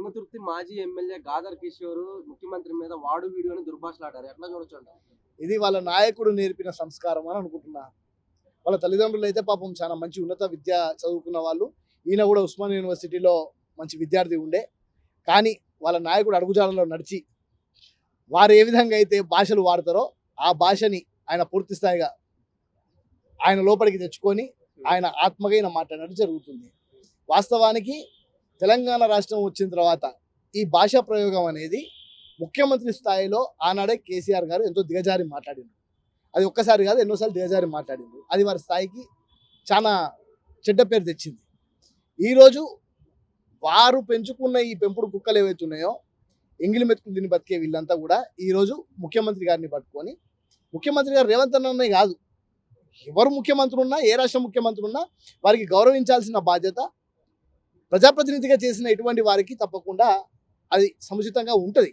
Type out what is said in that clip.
తుంగతుర్తి మాజీ ఎమ్మెల్యే గాదర్ కిషోర్ ముఖ్యమంత్రి మీద వాడు వీడియోని దుర్భాషలాడారు. ఎట్లా చూడొచ్చు ఇది వాళ్ళ నాయకుడు నేర్పిన సంస్కారం అని అనుకుంటున్నా. వాళ్ళ తల్లిదండ్రులు అయితే పాపం చాలా మంచి ఉన్నత విద్య చదువుకున్న వాళ్ళు. ఈయన కూడా ఉస్మాన్ యూనివర్సిటీలో మంచి విద్యార్థి ఉండే. కానీ వాళ్ళ నాయకుడు అడుగుజాడలో నడిచి వారు ఏ విధంగా అయితే భాషలు వాడతారో ఆ భాషని ఆయన పూర్తి స్థాయిగా ఆయన లోపలికి తెచ్చుకొని ఆయన ఆత్మగా ఈయన మాట్లాడడం జరుగుతుంది. వాస్తవానికి తెలంగాణ రాష్ట్రం వచ్చిన తర్వాత ఈ భాషా ప్రయోగం అనేది ముఖ్యమంత్రి స్థాయిలో ఆనాడే కేసీఆర్ గారు ఎంతో దిగజారి మాట్లాడింది అది ఒక్కసారి కాదు ఎన్నోసార్లు దిగజారి మాట్లాడింది అది వారి స్థాయికి చాలా చెడ్డ పేరు తెచ్చింది. ఈరోజు వారు పెంచుకున్న ఈ పెంపుడు కుక్కలు ఏవైతే ఉన్నాయో ఎంగిలి మెతుకులు దీన్ని బతికే వీళ్ళంతా కూడా ఈరోజు ముఖ్యమంత్రి గారిని పట్టుకొని ముఖ్యమంత్రి గారు రేవంత్ అన్ననే కాదు. ఎవరు ముఖ్యమంత్రి ఉన్నా ఏ రాష్ట్ర ముఖ్యమంత్రి ఉన్నా వారికి గౌరవించాల్సిన బాధ్యత ప్రజాప్రతినిధిగా చేసిన ఎటువంటి వారికి తప్పకుండా అది సముచితంగా ఉంటుంది.